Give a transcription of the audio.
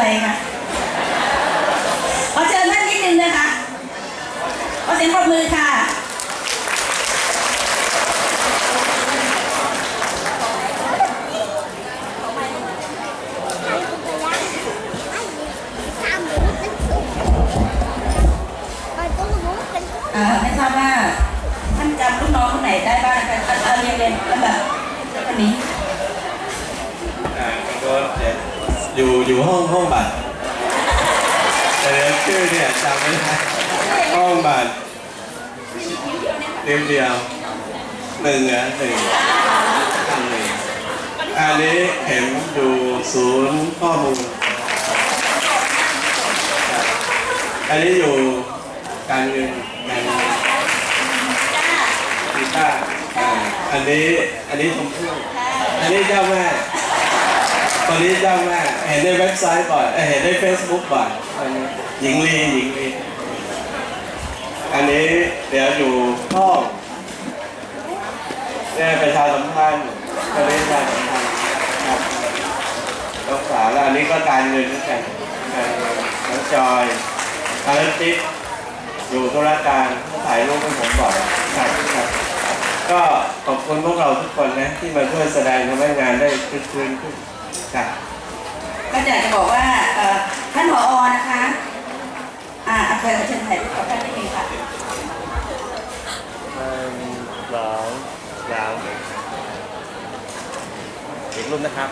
เลยค่ะขอเชิญท่านนิดนึงนะคะขอเสียงปรบมือค่ะ เอ่อไม่ทราบว่าท่านจำลูกน้องคนไหนได้บ้างคะเอาเอาเรียงเรียงลำดับคนนี้ อ่าคุณโรสเนี่ย อยู่อยู่ห้องห้องบัตรแต่เดี๋ยวชื่อเนี่ยจำไม่ได้ห้องบัตรเรียมเดียวหนึ่งอะหนึ่งอันหนึ่งอันนี้เห็นอยู่ศูนย์ข้อมูลอันนี้อยู่การเงินการเงินกีตาร์อันนี้อันนี้ชมพู่อันนี้เจ้าแม่ อนนี้เจ้าแม่เห็นในเว็บไซต์บ่อยเห็นในเฟซบุ๊กบ่อยอันนี้หญิงลีหญิงลีอันนี้เดี๋ยวอยู่ห้องเนี่ยประชาสัมพันธ์ประชาสัมพันธ์ครับรักษาแล้วอันนี้ก็การเงินเหมือนกันการเงินน้องจอยคาร์ลติ๊กอยู่ธุรการถ่ายรูปให้ผมบ่อยครับครับก็ขอบคุณพวกเราทุกคนนะที่มาช่วยแสดงทำให้งานได้คลึกคลื้นขึ้น ครับก็อยากจะบอกว่าเอ่อท่านผอนะคะอ่าเอาเชิญเชิญถ่ายรูปกับท่านนิดนึงค่ะหนึ่งสองสามอีกรูปนะครับ